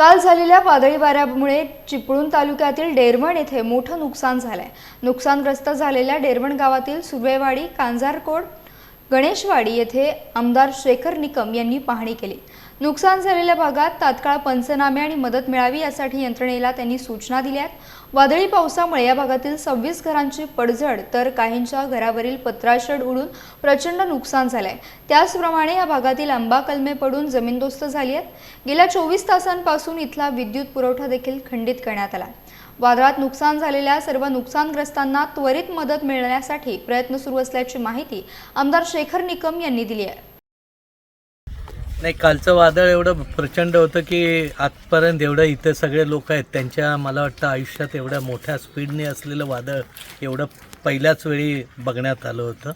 काल झालेल्या वादळी वाऱ्यामुळे चिपळूण तालुक्यातील डेरवण येथे मोठं नुकसान झालंय. नुकसानग्रस्त झालेल्या डेरवण गावातील सुर्वेवाडी कांजारकोड गणेशवाडी येथे आमदार शेखर निकम यांनी पाहणी केली. नुकसान झालेल्या भागात तात्काळ पंचनामे आणि मदत मिळावी यासाठी यंत्रणेला त्यांनी सूचना दिल्या आहेत वादळी पावसामुळे या भागातील सव्वीस घरांची पडझड तर काहींच्या घरावरील पत्राशड उडून प्रचंड नुकसान झालंय. त्याचप्रमाणे या भागातील आंबा कलमे पडून जमीनदोस्त झाली आहेत. गेल्या चोवीस तासांपासून इथला विद्युत पुरवठा देखील खंडित करण्यात आला. वादळात नुकसान झालेल्या सर्व नुकसानग्रस्तांना त्वरित मदत मिळण्यासाठी प्रयत्न सुरू असल्याची माहिती आमदार शेखर निकम यांनी दिली आहे. नाही कालचं वादळ एवढं प्रचंड होतं की आजपर्यंत एवढं इथं सगळे लोक आहेत. त्यांच्या मला वाटतं आयुष्यात एवढ्या मोठ्या स्पीडने असलेलं वादळ एवढं पहिल्याच वेळी बघण्यात आलं होतं.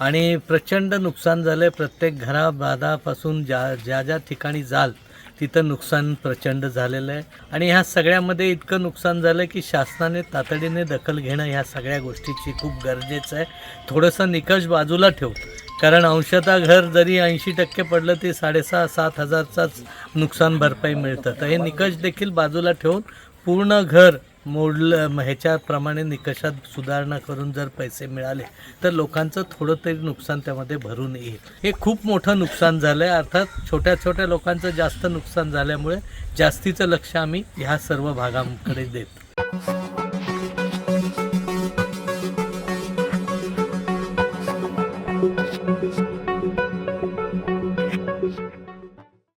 आणि प्रचंड नुकसान झालं आहे प्रत्येक घराबादापासून ज्या ज्या ज्या ठिकाणी जाल तिथं नुकसान प्रचंड झालेलं आहे. आणि ह्या सगळ्यामध्ये इतकं नुकसान झालं की शासनाने तातडीने दखल घेणं ह्या सगळ्या गोष्टीची खूप गरजेचं आहे. थोडंसं निकष बाजूला ठेव. कारण अंशतः घर जरी ऐंशी टक्के पडलं ते साडेसहा सात हजारचाच नुकसान भरपाई मिळतं. तर हे निकष देखील बाजूला ठेवून पूर्ण घर मोडलं ह्याच्याप्रमाणे निकषात सुधारणा करून जर पैसे मिळाले तर लोकांचं थोडं तरी नुकसान त्यामध्ये भरून येईल. हे खूप मोठं नुकसान झालं आहे अर्थात छोट्या छोट्या लोकांचं जास्त नुकसान झाल्यामुळे जास्तीचं लक्ष आम्ही ह्या सर्व भागांकडे देतो.